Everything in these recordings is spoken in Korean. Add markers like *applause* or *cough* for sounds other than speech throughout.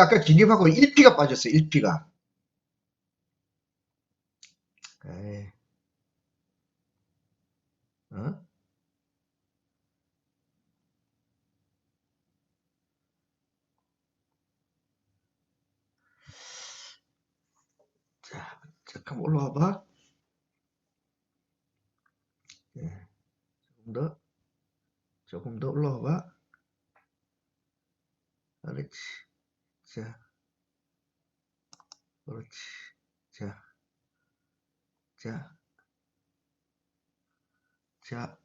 아까 기립하고 1피가 빠졌어요. 1피가. 에이. 어? 자, 잠깐 올라와 봐. 예. 조금 더, 조금 더 올라와 봐. 그렇지. 자, 그렇지. 자, 자, 자,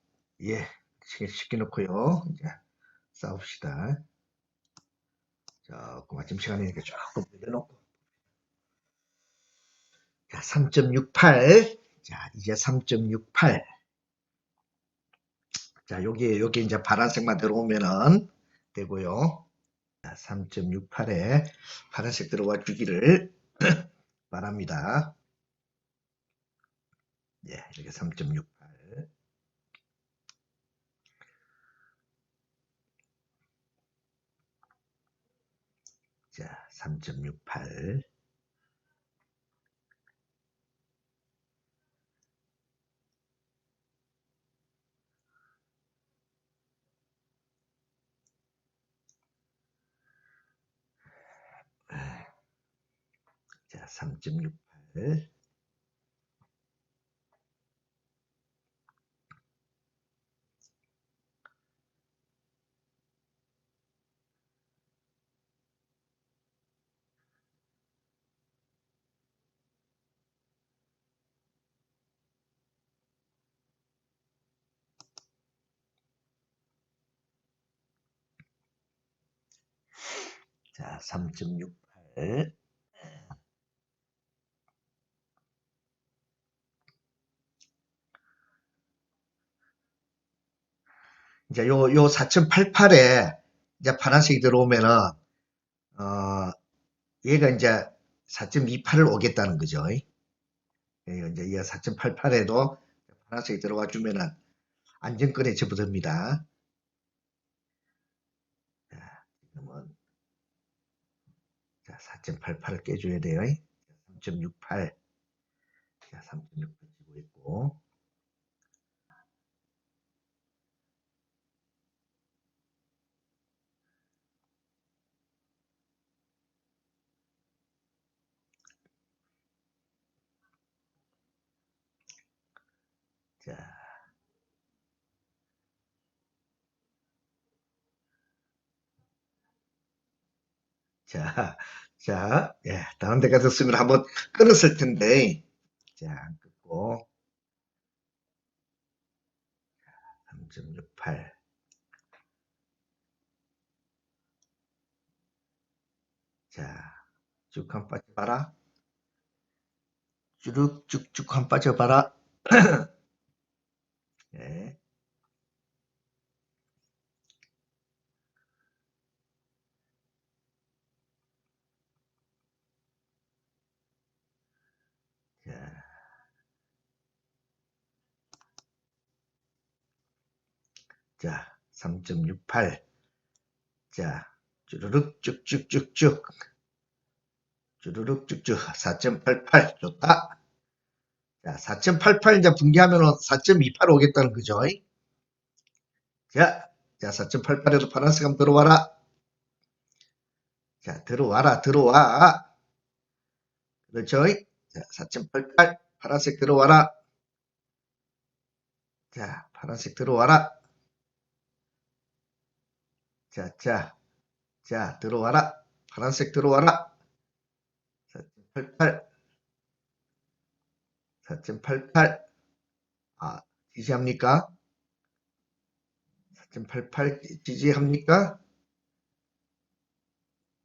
예. 시켜놓고요. 이제 싸웁시다. 조금 아침 시간이니까 조금 늘려놓고. 자, 3.68. 자, 이제 3.68. 자, 여기, 여기 이제 파란색만 들어오면은 되고요. 자, 3.68에 파란색 들어와 주기를 *clears throat* 바랍니다. 예, 이렇게 3.68. 자, 3.68. 자, 3.68. 자, 3.68. 이제 요, 요 4.88에 이제 파란색이 들어오면은, 어, 얘가 이제 4.28을 오겠다는 거죠. 예, 이제 얘가 4.88에도 파란색이 들어와 주면은 안정권에 접어듭니다. 자, 지금은 자, 4.88을 깨줘야 돼요. 3.68. 자, 3.68 치고 있고. 자. 자, 자, 예, 다음 데가 됐으면 한번 끊었을 텐데, 자, 안 끊고, 3.68. 자, 쭉 한 빠져봐라. 쭉, 쭉쭉 한 빠져봐라. *clears throat* 예. 자. 자, 3.68. 자, 쭈르륵 쭉쭉쭉쭉. 쭈르륵 쭉쭉. 4.88. 좋다. 자, 4.88 이제 붕괴하면은 4.28 오겠다는 거죠. 자, 자, 4.88에도 파란색 한번 들어와라. 자, 들어와라, 들어와. 그렇죠? 자, 4.88 파란색 들어와라. 자, 파란색 들어와라. 자, 자, 자, 들어와라. 파란색 들어와라. 4.88 4.88 아, 지지합니까? 4.88 지지합니까?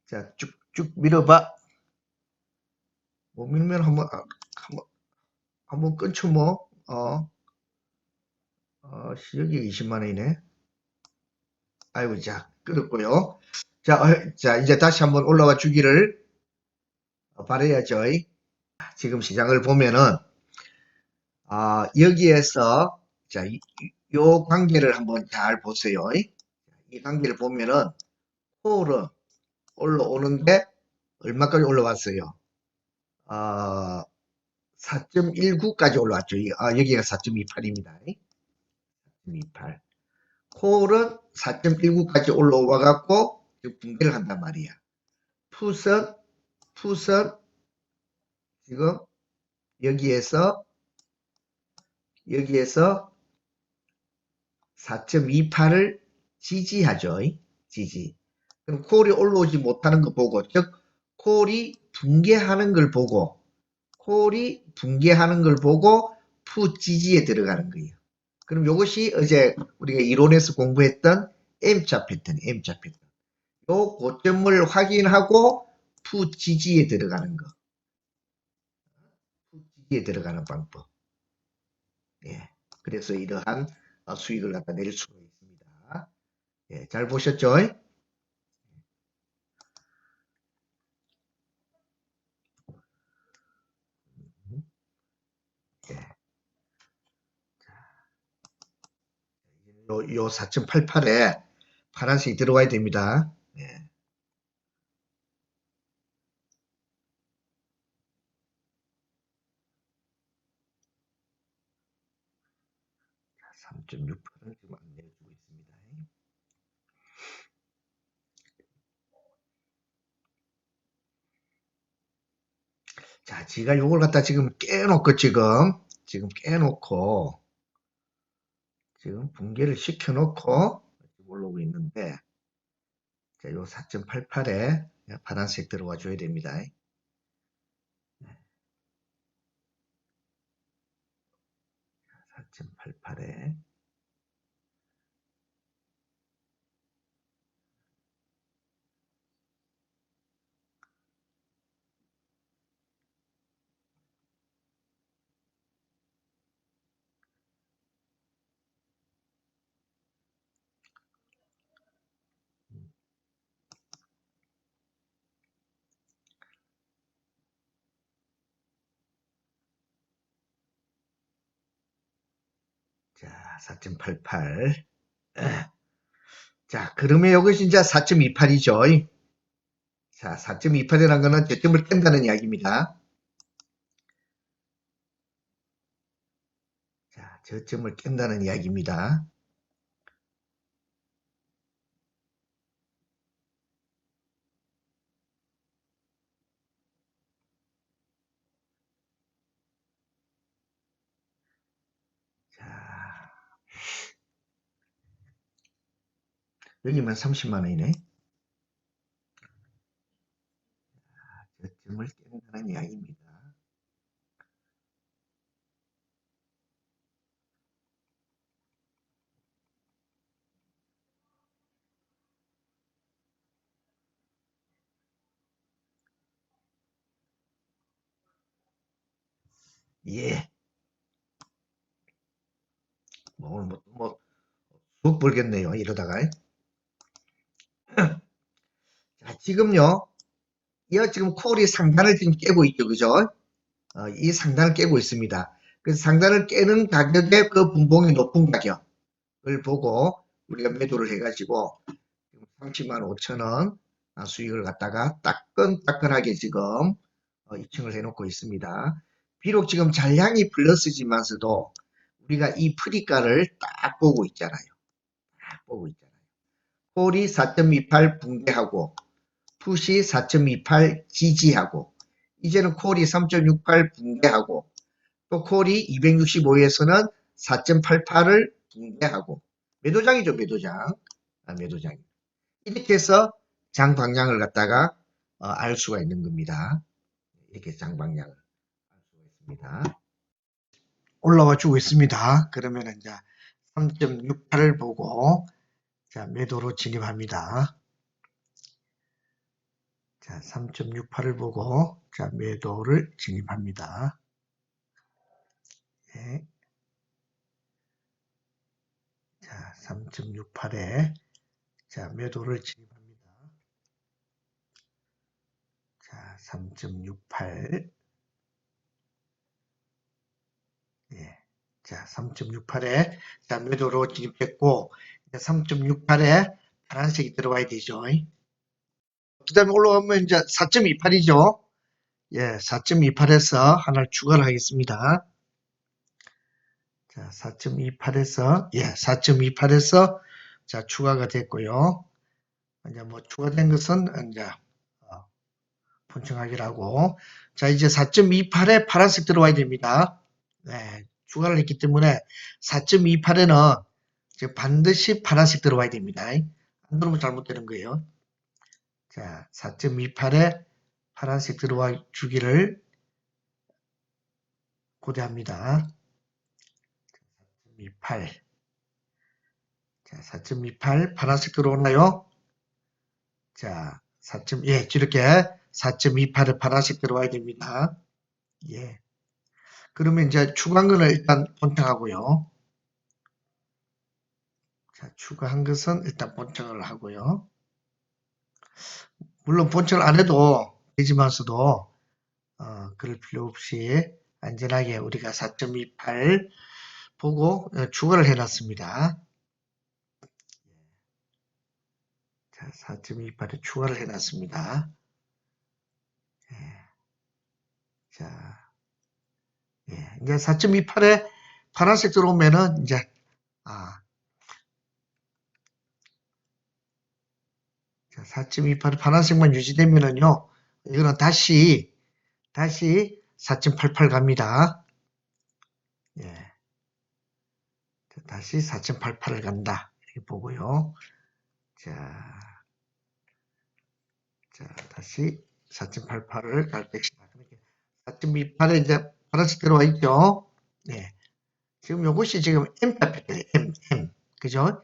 자, 쭉쭉 밀어봐. 못 밀면 한번, 아, 한번, 한번 끊죠, 뭐. 어, 어, 시력이 20만원이네. 아이고, 자, 끊었고요. 자, 어, 자, 이제 다시 한번 올라와 주기를 바라야죠. 지금 시장을 보면은, 아, 여기에서, 자, 이, 요 관계를 한번 잘 보세요. 이 관계를 보면은, 홀은 올라오는데, 얼마까지 올라왔어요? 어, 4.19까지 올라왔죠. 이- 아, 여기가 4.28입니다. 4.28. 콜은 4.19까지 올라와 갖고 붕괴를 한단 말이야. 풋은 풋은 지금 여기에서 여기에서 4.28을 지지하죠. 지지. 그럼 콜이 올라오지 못하는 거 보고, 즉, 콜이 붕괴하는 걸 보고, 콜이 붕괴하는 걸 보고, 푸 지지에 들어가는 거예요. 그럼 이것이 어제 우리가 이론에서 공부했던 M자 패턴, M자 패턴. 요 고점을 확인하고 푸 지지에 들어가는 거. 푸 지지에 들어가는 방법. 예. 그래서 이러한 어, 수익을 갖다 낼 수가 있습니다. 예, 잘 보셨죠? 요, 요 4.88에 파란색이 들어와야 됩니다. 예. 자, 3.68은 지금 안 내주고 있습니다. 자, 지가 요걸 갖다 지금 깨놓고 지금, 지금 깨놓고, 지금 붕괴를 시켜놓고 올라오고 있는데, 자, 요 4.88에 파란색 들어와 줘야 됩니다. 4.88에 자, 4.88. 자, 그러면 이것이 이제 4.28이죠. 자, 4.28이라는 거는 저점을 깬다는 이야기입니다. 자, 저점을 깬다는 이야기입니다. 여기만 30만 원이네. 저점을 깬다는 이야기입니다. 예. 뭐 오늘 뭐, 뭐, 쑥 벌겠네요. 이러다가. *clears throat* 자, 지금요. 이 지금 콜이 상단을 지금 깨고 있죠. 그죠? 어, 이 상단을 깨고 있습니다. 그래서 상단을 깨는 가격에 그 분봉이 높은 가격을 보고 우리가 매도를 해가지고 30만 5천 원 아, 수익을 갖다가 따끈따끈하게 지금 어, 입증을 해놓고 있습니다. 비록 지금 잔량이 플러스지만서도 우리가 이 프리가를 딱 보고 있잖아요. 딱 보고 있잖아요. 콜이 4.28 붕괴하고 풋이 4.28 지지하고 이제는 콜이 3.68 붕괴하고 또 콜이 265에서는 4.88을 붕괴하고 매도장이죠 매도장 아, 매도장 이렇게 해서 장 방향을 갖다가 어, 알 수가 있는 겁니다 이렇게 장 방향을 알 수가 있습니다 올라와 주고 있습니다 그러면 이제 3.68을 보고 자 매도로 진입합니다 자, 3.68을 보고 자, 매도를 진입합니다. 예. 자, 3.68에 자, 매도를 진입합니다. 자, 3.68 예. 자, 3.68에 자, 매도로 진입했고 3.68에 파란색이 들어와야 되죠. 그 다음에 올라오면 이제 4.28이죠. 예, 4.28에서 하나를 추가를 하겠습니다. 자, 4.28에서, 예, 4.28에서, 자, 추가가 됐고요. 이제 뭐 추가된 것은 이제, 어, 본청하기라고. 자, 이제 4.28에 파란색 들어와야 됩니다. 네, 추가를 했기 때문에 4.28에는 이제 반드시 파란색 들어와야 됩니다. 안 들어오면 잘못되는 거예요. 자, 4.28에 파란색 들어와 주기를 고대합니다. 4.28. 자, 4.28 파란색 들어오나요? 자, 4. 예, 이렇게 4.28에 파란색 들어와야 됩니다. 예. 그러면 이제 추가한 거는 일단 본청하고요. 자, 추가한 것은 일단 본청을 하고요. 물론 본청을 안 해도 되지만서도 어, 그럴 필요 없이 안전하게 우리가 4.28 보고 어, 추가를 해놨습니다. 자, 4.28에 추가를 해놨습니다. 예. 자, 예. 이제 4.28에 파란색 들어오면은 이제 아, 자, 4.28 파란색만 유지되면은요, 이거는 다시, 다시 4.88 갑니다. 예. 자, 다시 4.88을 간다. 이렇게 보고요. 자, 자, 다시 4.88을 갈 것이다. 4.28에 이제 파란색 들어와 있죠. 네. 지금 요것이 지금 M 잡혔어요. M, M. 그죠?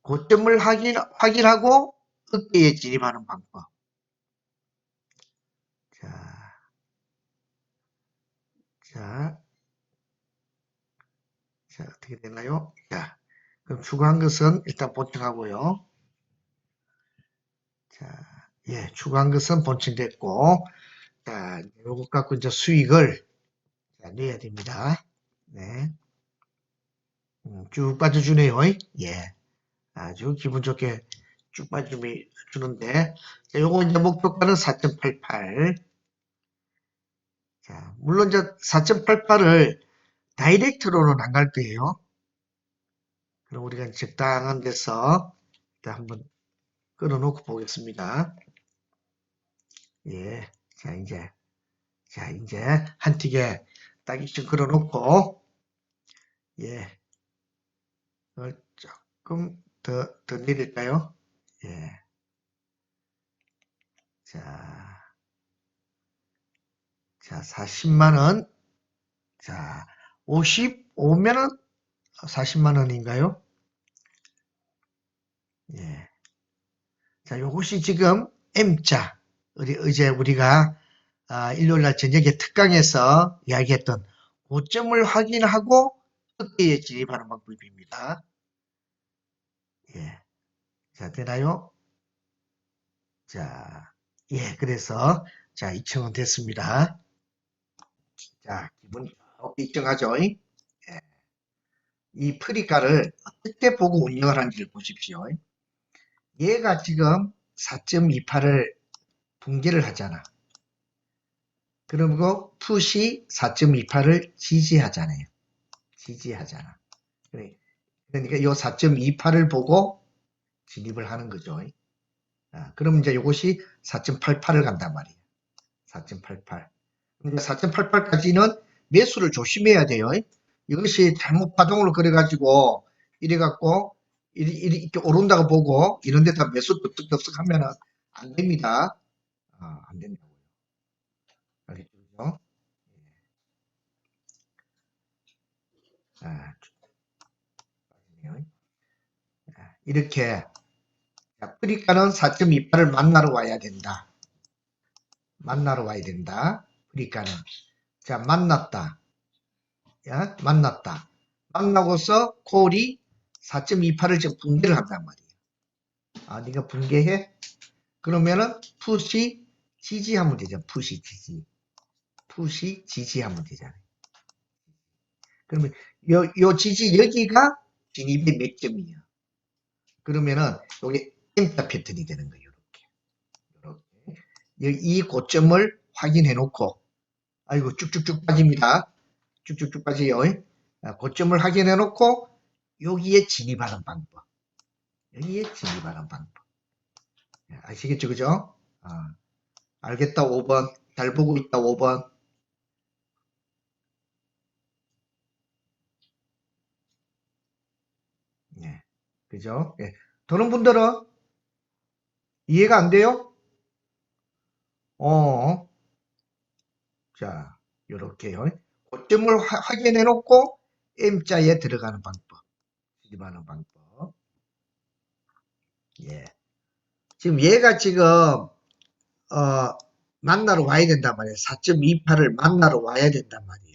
고점을 확인, 확인하고 어깨에 진입하는 방법. 자, 자, 자, 어떻게 되나요? 자, 그럼 추가한 것은 일단 본청하고요. 자, 예, 추가한 것은 본청됐고, 자, 요것 갖고 이제 수익을 자, 내야 됩니다. 네. 음, 쭉 빠져주네요. 예. 아주 기분 좋게 쭉 빠져주는데, 자, 요거 이제 목표가는 4.88. 자, 물론 이제 4.88을 다이렉트로는 안 갈 거예요. 그럼 우리가 적당한 데서 일단 한번 끊어놓고 보겠습니다. 예. 자, 이제, 자, 이제 한 틱에 딱 이쯤 걸어놓고, 예. 어, 조금 더, 더 내릴까요? 예. 자, 자, 40만원. 자, 55면은 40만원인가요? 예. 자, 요것이 지금 M자. 우리, 이제 우리가, 아, 일요일 날 저녁에 특강에서 이야기했던 고점을 확인하고 그때에 진입하는 방법입니다. 예. 자, 되나요? 자, 예, 그래서, 자, 2층은 됐습니다. 자, 기분 입증하죠. 예. 이 프리카를 어떻게 보고 운영을 하는지를 보십시오. 얘가 지금 4.28을 붕괴를 하잖아. 그리고 풋이 4.28을 지지하잖아요. 지지하잖아. 그러니까 이 4.28을 보고 진입을 하는 거죠. 아, 그럼 이제 이것이 4.88을 간단 말이에요. 4.88. 4.88까지는 매수를 조심해야 돼요. 이것이 잘못 파동으로 그래가지고 이래갖고 이리, 이리 이렇게 오른다고 보고 이런 데다 매수 뚝뚝뚝 하면은 안 됩니다. 아, 안 된다 알겠죠? 예. 아, 아, 이렇게 프리카는 4.28을 만나러 와야 된다. 만나러 와야 된다. 프리카는 자 만났다. 야 만났다. 만나고서 콜이 4.28을 지금 붕괴를 한단 말이에요. 아 네가 붕괴해? 그러면은 푸시 지지하면 되잖아. 푸시 지지. 푸시 지지하면 되잖아요. 그러면 요, 요 지지 여기가 진입의 몇 점이야. 그러면은 여기 M자 패턴이 되는 거예요. 이렇게. 이렇게. 이- 이 고점을 확인해 놓고 아이고 쭉쭉쭉 빠집니다. 쭉쭉쭉 빠져요. 아, 고점을 확인해 놓고 여기에 진입하는 방법. 여기에 진입하는 방법. 예, 아시겠죠? 그죠? 아, 알겠다 5번. 잘 보고 있다 5번. 예, 그죠? 예. 도는 분들은 이해가 안 돼요? 어, 자, 요렇게요. 고점을 화- 확인해 놓고 M자에 들어가는 방법. 진입하는 방법. 예. 지금 얘가 지금, 어, 만나러 와야 된단 말이에요. 4.28을 만나러 와야 된단 말이에요.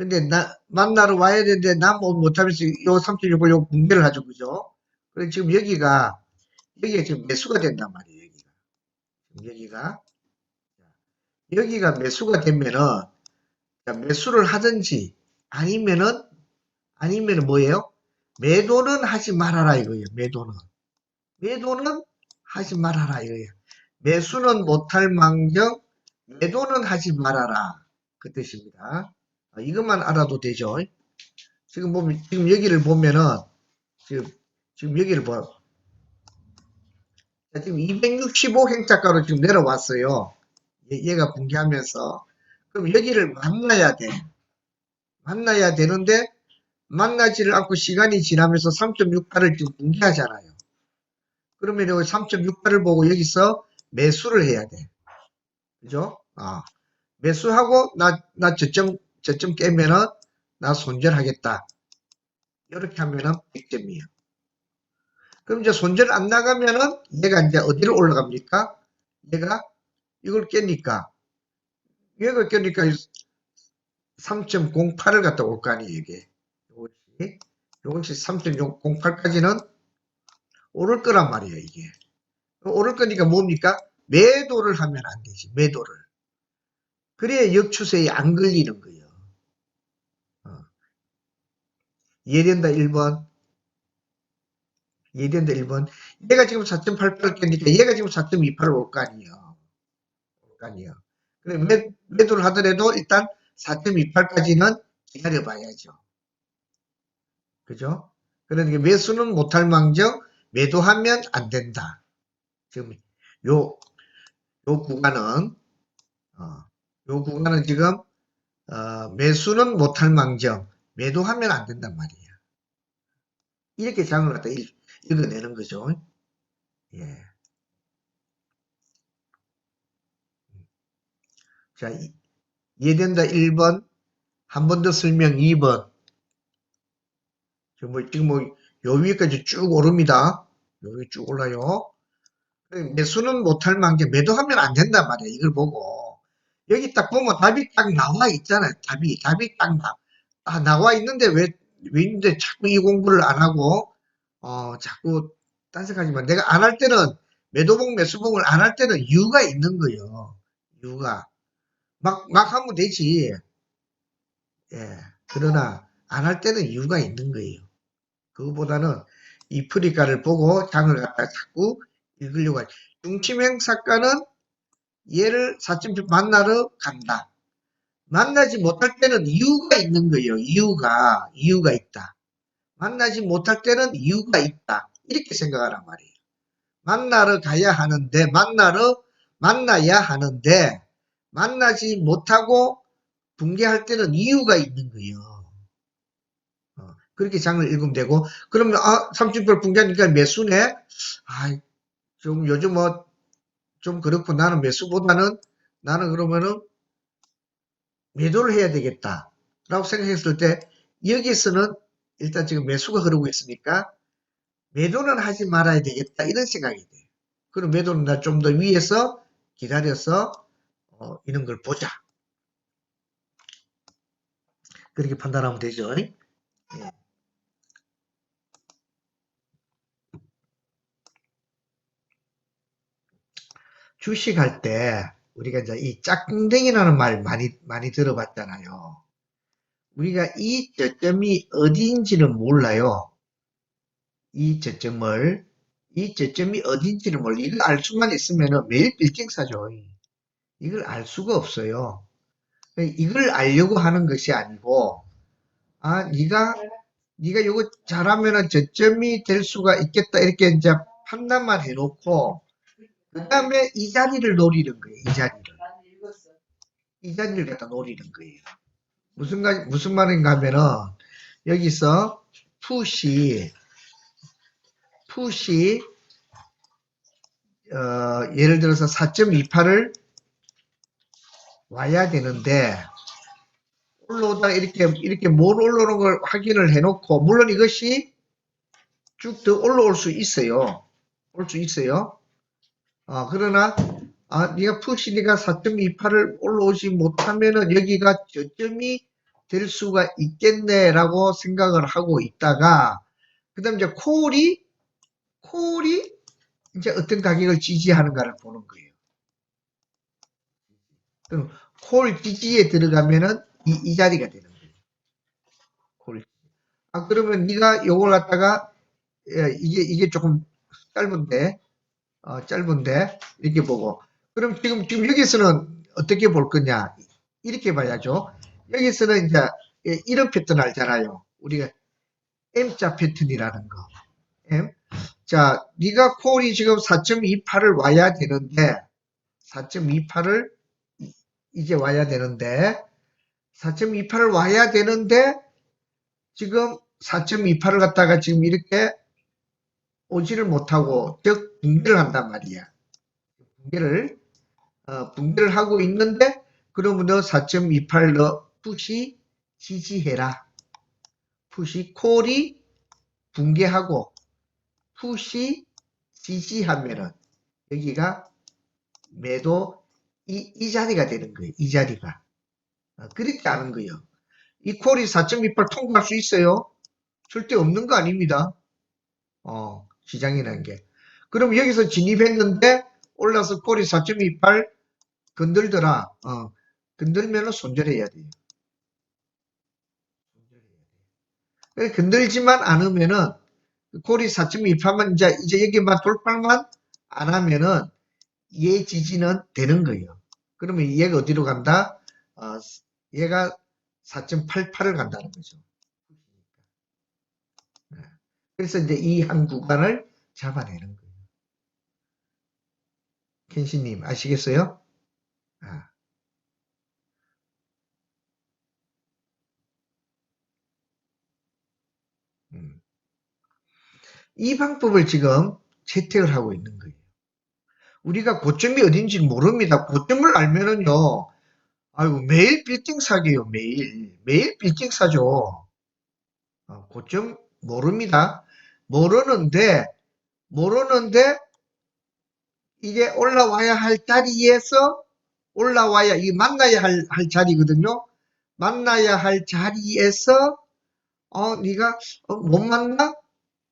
근데 나, 만나러 와야 되는데 나뭐 못하면서 요 3.6을 요 붕괴를 하죠. 그죠? 그래서 지금 여기가, 여기가 지금 매수가 된단 말이에요. 여기가. 여기가. 여기가 매수가 되면은, 자, 매수를 하든지, 아니면은, 아니면은 뭐예요? 매도는 하지 말아라 이거예요. 매도는. 매도는 하지 말아라 이거예요. 매수는 못할 망정, 매도는 하지 말아라. 그 뜻입니다. 아, 이것만 알아도 되죠. 지금 보면, 지금 여기를 보면은, 지금, 지금 여기를 봐. 자, 지금 265 행차가로 지금 내려왔어요. 얘, 얘가 붕괴하면서. 그럼 여기를 만나야 돼. 만나야 되는데, 만나지를 않고 시간이 지나면서 3.68을 지금 붕괴하잖아요. 그러면 여기 3.68을 보고 여기서 매수를 해야 돼. 그죠? 아, 매수하고 나, 나 저점, 저점 깨면은 나 손절하겠다. 이렇게 하면은 100점이에요. 그럼 이제 손절 안 나가면은 얘가 이제 어디로 올라갑니까? 얘가 이걸 깨니까 얘가 깨니까 3.08을 갖다 올 거 아니에요, 이게. 요것이, 요것이 3.08까지는 오를 거란 말이에요, 이게. 오를 거니까 뭡니까? 매도를 하면 안 되지, 매도를. 그래야 역추세에 안 걸리는 거예요. 어. 이해된다, 1번. 이해된다, 1번. 얘가 지금 4.88 깨니까 얘가 지금 4.28을 올 거 아니에요. 올 거 아니에요. 그래, 매, 매도를 하더라도 일단 4.28까지는 기다려 봐야죠. 그죠? 그러니까 매수는 못할 망정 매도하면 안 된다. 지금 요, 요 구간은, 어, 요 구간은 지금, 어, 매수는 못할 망정 매도하면 안 된단 말이에요. 이렇게 장을 갖다 읽, 읽어내는 거죠. 예. 자, 이- 이해된다 1번, 한 번 더 설명 2번. 지금 뭐, 지금 뭐, 요 위까지 쭉 오릅니다. 여기 쭉 올라요. 매수는 못할 만큼 매도하면 안 된단 말이에요. 이걸 보고. 여기 딱 보면 답이 딱 나와 있잖아요. 답이, 답이 딱 나, 아, 나와 있는데 왜, 왜 있는데 자꾸 이 공부를 안 하고, 어, 자꾸 딴색하지만 내가 안 할 때는, 매도봉, 매수봉을 안 할 때는 이유가 있는 거예요. 이유가. 막, 막 하면 되지. 예. 그러나, 안 할 때는 이유가 있는 거예요. 그거보다는 이 프리카를 보고 장을 갖다 자꾸 읽으려고 하죠. 중침행사가는 얘를 4.7 만나러 간다. 만나지 못할 때는 이유가 있는 거예요. 이유가, 이유가 있다. 만나지 못할 때는 이유가 있다. 이렇게 생각하란 말이에요. 만나러 가야 하는데, 만나러, 만나야 하는데, 만나지 못하고 붕괴할 때는 이유가 있는 거예요. 어, 그렇게 장을 읽으면 되고, 그러면, 아, 30불 붕괴하니까 매수네? 아, 좀 요즘 뭐, 좀 그렇고 나는 매수보다는 나는 그러면은 매도를 해야 되겠다. 라고 생각했을 때, 여기서는 일단 지금 매수가 흐르고 있으니까 매도는 하지 말아야 되겠다. 이런 생각이 돼요. 그럼 매도는 나 좀 더 위에서 기다려서, 어, 이런 걸 보자. 그렇게 판단하면 되죠. 예. 주식할 때 우리가 이제 이 짝꿍댕이라는 말 많이 많이 들어봤잖아요. 우리가 이 저점이 어디인지는 몰라요. 이 저점을 이 저점이 어딘지를 몰라. 이걸 알 수만 있으면 매일 빌딩 사죠. 이걸 알 수가 없어요. 이걸 알려고 하는 것이 아니고, 아, 네가 네가 이거 잘하면은 저점이 될 수가 있겠다 이렇게 이제 판단만 해놓고 그 다음에 이 자리를 노리는 거예요. 이 자리를 이 자리를 갖다 노리는 거예요. 무슨 가 무슨 말인가 하면은 여기서 푸시 푸시 어, 예를 들어서 4.28을 와야 되는데 올라오다가 이렇게 이렇게 뭘 올라오는 걸 확인을 해놓고 물론 이것이 쭉 더 올라올 수 있어요. 올 수 있어요. 아 그러나 아 네가 푸시 네가 4.28을 올라오지 못하면은 여기가 저점이 될 수가 있겠네라고 생각을 하고 있다가 그다음 이제 콜이 콜이 이제 어떤 가격을 지지하는가를 보는 거예요. 그럼 콜 지지에 들어가면은 이, 이 자리가 되는 거예요. 콜. 아 그러면 네가 요걸 갖다가 예, 이게 이게 조금 짧은데 어, 짧은데 이렇게 보고 그럼 지금 지금 여기서는 어떻게 볼 거냐 이렇게 봐야죠. 여기서는 이제 예, 이런 패턴 알잖아요. 우리가 M자 패턴이라는 거. M. 자, 네가 콜이 지금 4.28을 와야 되는데 4.28을 이제 와야 되는데 4.28을 와야 되는데 지금 4.28을 갖다가 지금 이렇게 오지를 못하고 즉 붕괴를 한단 말이야. 붕괴를 어, 붕괴를 하고 있는데 그러면 너4.28너 푸시 지지해라. 푸시 콜이 붕괴하고 푸시 지지하면은 여기가 매도 이, 이 자리가 되는 거예요. 이 자리가. 어, 그렇게 하는 거예요. 이 콜이 4.28 통과할 수 있어요? 절대 없는 거 아닙니다. 어, 시장이라는 게. 그럼 여기서 진입했는데 올라서 콜이 4.28 건들더라. 어, 건들면은 손절해야 돼요. 건들지만 않으면은 콜이 4.28만 이제 이제 여기만 돌파만 안 하면은 얘 지지는 되는 거예요. 그러면 얘가 어디로 간다? 어, 얘가 4.88을 간다는 거죠. 네. 그래서 이제 이 한 구간을 잡아내는 거예요. 켄시님 아시겠어요? 아. 음. 이 방법을 지금 채택을 하고 있는 거예요. 우리가 고점이 어딘지 모릅니다. 고점을 알면은요, 아이고, 매일 빌딩 사게요, 매일. 매일 빌딩 사죠. 어, 고점 모릅니다. 모르는데, 모르는데, 이게 올라와야 할 자리에서 올라와야, 이 만나야 할, 할 자리거든요. 만나야 할 자리에서, 어, 네가 어, 못 만나?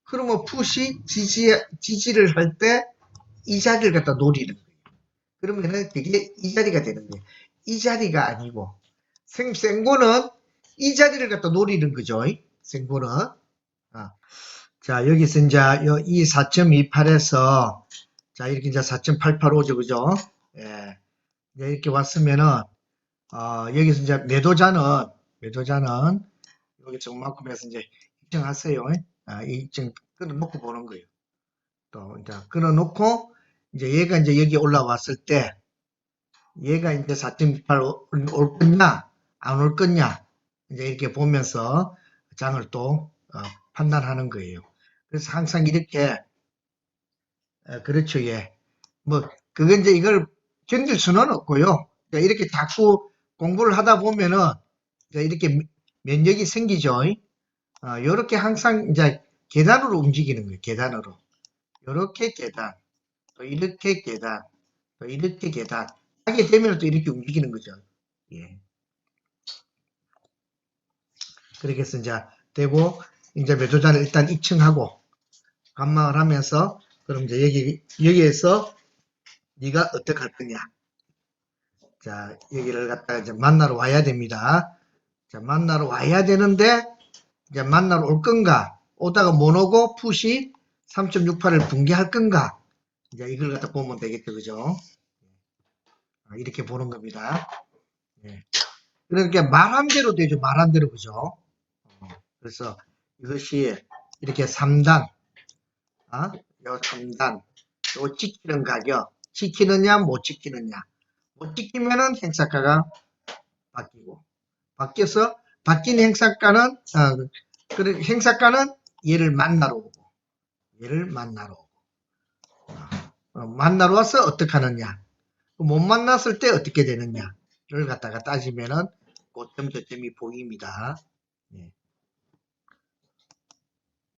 그러면 푸시 지지, 지지를 할 때 이 자리를 갖다 노리는 거예요. 그러면은 그게 이 자리가 되는 거예요. 이 자리가 아니고 생, 생고는 이 자리를 갖다 노리는 거죠. 생고는. 아. 자, 여기서 이제 요- 이 4.28에서 자, 이렇게 이제 4.885죠. 그죠? 예. 이렇게 왔으면은 어, 여기서 이제 매도자는 매도자는 여기 정만큼 해서 이제 입증하세요. 아, 이 입증 끊어놓고 보는 거예요. 또 이제 끊어놓고 이제 얘가 이제 여기 올라왔을 때 얘가 이제 4.28올 거냐 안 올 거냐 이제 이렇게 보면서 장을 또 어, 판단하는 거예요. 그래서 항상 이렇게 어, 그렇죠 예. 뭐 그건 이제 이걸 견딜 수는 없고요. 이제 이렇게 자꾸 공부를 하다 보면은 이제 이렇게 면역이 생기죠. 어, 이렇게 항상 이제 계단으로 움직이는 거예요. 계단으로. 이렇게 계단, 또 이렇게 계단, 또 이렇게 계단 하게 되면 또 이렇게 움직이는 거죠. 예. 그렇게 해서 이제 되고 이제 매도자를 일단 입증하고 감망을 하면서 그럼 이제 여기 여기에서 네가 어떻게 할 거냐. 자 여기를 갖다가 이제 만나러 와야 됩니다. 자 만나러 와야 되는데 이제 만나러 올 건가 오다가 못 오고 푸시 3.68을 붕괴할 건가? 이제 이걸 갖다 보면 되겠죠, 그죠? 아, 이렇게 보는 겁니다. 예. 그러니까 말한 대로 되죠, 말한 대로, 그죠? 어, 그래서 이것이 이렇게 3단, 아, 요 3단, 요 지키는 가격, 지키느냐, 못 지키느냐. 못 지키면은 행사가가 바뀌고, 바뀌어서, 바뀐 행사가는, 어, 그 행사가는 얘를 만나러 오고, 얘를 만나러 오고, 어, 만나러 와서 어떻게 하느냐. 못 만났을 때 어떻게 되느냐를 갖다가 따지면은 고점 저점이 보입니다.